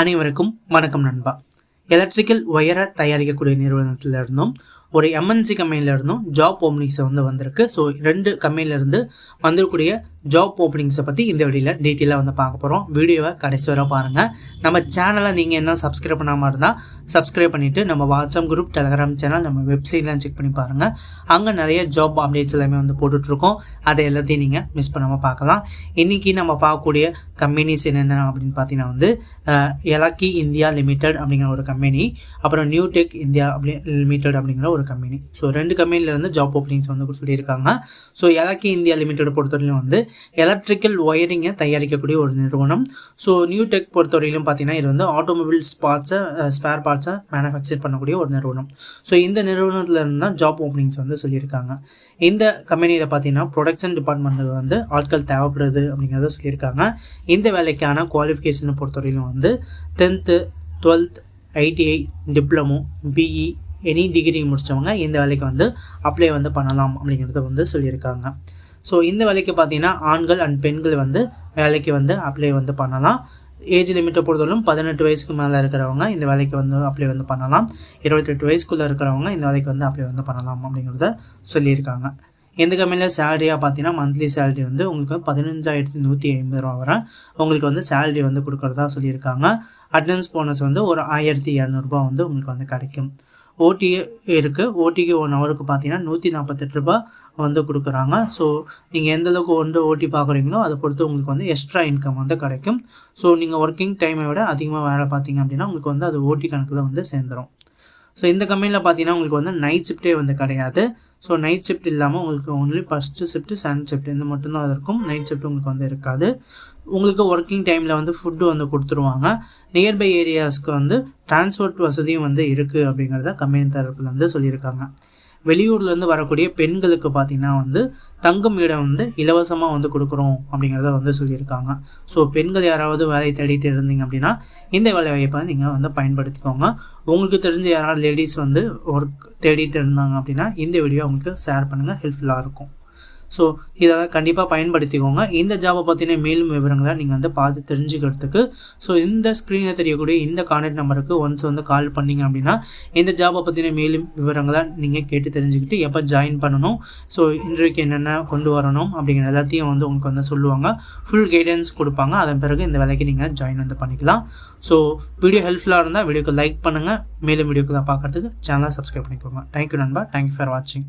அனைவருக்கும் வணக்கம் நண்பா. எலக்ட்ரிக்கல் ஒயரை தயாரிக்கக்கூடிய நிறுவனத்தில் இருந்தும் ஒரு எம்என்சி கம்பெனியில் இருந்தும் ஜாப் ஓப்பனிங்ஸை வந்து வந்திருக்கு. ஸோ ரெண்டு கம்பெனிலேருந்து வந்திருக்கக்கூடிய ஜாப் ஓப்பனிங்ஸை பற்றி இந்த வீடியோவில் டீட்டெயிலாக வந்து பார்க்க போகிறோம் வீடியோவை கடைசி வர பாருங்கள் நம்ம சேனலை நீங்கள் என்ன சப்ஸ்கிரைப் பண்ணாமல் இருந்தால் சப்ஸ்கிரைப் பண்ணிவிட்டு நம்ம வாட்ஸ்அப் குரூப் டெலகிராம் சேனல் நம்ம வெப்சைட்லாம் செக் பண்ணி பாருங்கள் அங்கே நிறைய ஜாப் அப்டேட்ஸ் எல்லாமே வந்து போட்டுட்ருக்கோம் அதை எல்லாத்தையும் நீங்கள் மிஸ் பண்ணாமல் பார்க்கலாம். இன்றைக்கி நம்ம பார்க்கக்கூடிய கம்பெனிஸ் என்னென்ன அப்படின்னு பார்த்தீங்கன்னா வந்து எலக்கி இந்தியா லிமிடெட் அப்படிங்கிற ஒரு கம்பெனி அப்புறம் நியூ டெக் இந்தியா அப்படி லிமிடெட் அப்படிங்கிற ஒரு கம்பெனி ஸோ ரெண்டு கம்பெனிலேருந்து ஜாப் ஓப்பனிங்ஸ் வந்து சொல்லியிருக்காங்க. ஸோ எலக்கி இந்தியா லிமிடெட் பொறுத்தவரையிலும் வந்து எலக்ட்ரிக்கல் ஒயரிங்கை தயாரிக்கக்கூடிய ஒரு நிறுவனம். ஸோ நியூ டெக் பொறுத்தவரையிலும் பார்த்தீங்கன்னா இது வந்து ஆட்டோமொபைல் பார்ட்ஸை ஸ்பேர் பார்ட்ஸை மேனுஃபேக்சர் பண்ணக்கூடிய ஒரு நிறுவனம். ஸோ இந்த நிறுவனத்தில் இருந்தால் தான் ஜாப் ஓப்பனிங்ஸ் வந்து சொல்லியிருக்காங்க. இந்த கம்பெனியில் பார்த்தீங்கன்னா ப்ரொடக்ஷன் டிபார்ட்மெண்ட்டில் வந்து ஆட்கள் தேவைப்படுது அப்படிங்கிறத சொல்லியிருக்காங்க. இந்த வேலைக்கான குவாலிஃபிகேஷனை பொறுத்தவரையிலும் வந்து tenth twelfth ITI diploma BE any degree முடித்தவங்க இந்த வேலைக்கு வந்து அப்ளை வந்து பண்ணலாம் அப்படிங்கிறத வந்து சொல்லியிருக்காங்க. ஸோ இந்த வேலைக்கு பார்த்தீங்கன்னா ஆண்கள் அண்ட் பெண்கள் வந்து வேலைக்கு வந்து அப்ளை வந்து பண்ணலாம். ஏஜ் லிமிட்டை பொறுத்தவரைக்கும் பதினெட்டு வயசுக்கு மேலே இருக்கிறவங்க இந்த வேலைக்கு வந்து அப்ளை வந்து பண்ணலாம். இருபத்தெட்டு வயசுக்குள்ளே இருக்கிறவங்க இந்த வேலைக்கு வந்து அப்ளை வந்து பண்ணலாம் அப்படிங்கிறத சொல்லியிருக்காங்க. எந்த கம்பெனியில் சேலரியாக பார்த்தீங்கன்னா மந்த்லி சேலரி வந்து உங்களுக்கு பதினஞ்சாயிரத்தி நூற்றி ஐம்பது ரூபா வரை உங்களுக்கு வந்து சேலரி வந்து கொடுக்குறதா சொல்லியிருக்காங்க. அட்டண்டன்ஸ் போனஸ் வந்து ஒரு ஆயிரத்தி இரநூறுபா வந்து உங்களுக்கு வந்து கிடைக்கும். ஓடி இருக்குது ஓடிக்கு ஒன் ஹவருக்கு பார்த்தீங்கன்னா நூற்றி நாற்பத்தெட்டு ரூபா வந்து கொடுக்குறாங்க. ஸோ நீங்கள் எந்தளவுக்கு வந்து ஓட்டி பார்க்குறீங்களோ அதை பொறுத்து உங்களுக்கு வந்து எக்ஸ்ட்ரா இன்கம் வந்து கிடைக்கும். ஸோ நீங்கள் ஒர்க்கிங் டைமை விட அதிகமாக வேலை பார்த்தீங்க அப்படின்னா உங்களுக்கு வந்து அது ஓட்டி கணக்கில் வந்து சேர்ந்துடும் ஸோ இந்த கம்பெனியில் பார்த்தீங்கன்னா உங்களுக்கு வந்து நைட் ஷிஃப்ட்டே வந்து கிடையாது. ஸோ நைட் ஷிஃப்ட் இல்லாமல் உங்களுக்கு only first shift second shift இந்த மட்டும்தான் இருக்கும். நைட் ஷிஃப்ட் உங்களுக்கு வந்து இருக்காது. உங்களுக்கு ஒர்க்கிங் டைமில் வந்து ஃபுட்டு வந்து கொடுத்துருவாங்க. நியர்பை ஏரியாஸ்க்கு வந்து டிரான்ஸ்போர்ட் வசதியும் வந்து இருக்குது அப்படிங்கிறத கம்பெனி தரப்பில் வந்து சொல்லியிருக்காங்க. வெளியூர்லேருந்து வரக்கூடிய பெண்களுக்கு பார்த்திங்கன்னா வந்து தங்கும் இடம் வந்து இலவசமாக வந்து கொடுக்குறோம் அப்படிங்கிறத வந்து சொல்லியிருக்காங்க. ஸோ பெண்கள் யாராவது வேலையை தேடிட்டு இருந்தீங்க அப்படின்னா இந்த வேலை வாய்ப்பை நீங்கள் வந்து பயன்படுத்திக்கோங்க. உங்களுக்கு தெரிஞ்ச யாராவது லேடிஸ் வந்து ஒர்க் தேடிட்டு இருந்தாங்க அப்படின்னா இந்த வீடியோ அவங்களுக்கு ஷேர் பண்ணுங்கள் ஹெல்ப்ஃபுல்லாக இருக்கும். ஸோ இதை கண்டிப்பாக பயன்படுத்திக்கோங்க. இந்த ஜாபை பற்றின மேலும் விவரங்களை நீங்கள் வந்து பார்த்து தெரிஞ்சுக்கிறதுக்கு. ஸோ இந்த ஸ்க்ரீனில் தெரியக்கூடிய இந்த கான்டாக்ட் நம்பருக்கு ஒன்ஸ் வந்து கால் பண்ணிங்க அப்படின்னா இந்த ஜாபை பற்றின மேலும் விவரங்களை நீங்கள் கேட்டு தெரிஞ்சுக்கிட்டு எப்போ ஜாயின் பண்ணணும் ஸோ இன்றைக்கு என்னென்ன கொண்டு வரணும் அப்படிங்கிற எல்லாத்தையும் வந்து உங்களுக்கு வந்து சொல்லுவாங்க. ஃபுல் கைடன்ஸ் கொடுப்பாங்க. அதன் பிறகு இந்த வேலைக்கு நீங்கள் ஜாயின் வந்து பண்ணிக்கலாம். ஸோ வீடியோ ஹெல்ப்ஃபுல்லாக இருந்தால் வீடியோக்கு லைக் பண்ணுங்கள் மேலும் வீடியோக்கு தான் பார்க்குறதுக்கு சேனலை சப்ஸ்கிரைப் பண்ணிக்கோங்க. தேங்க்யூ நண்பா. தேங்க்யூ ஃபார் வாட்சிங்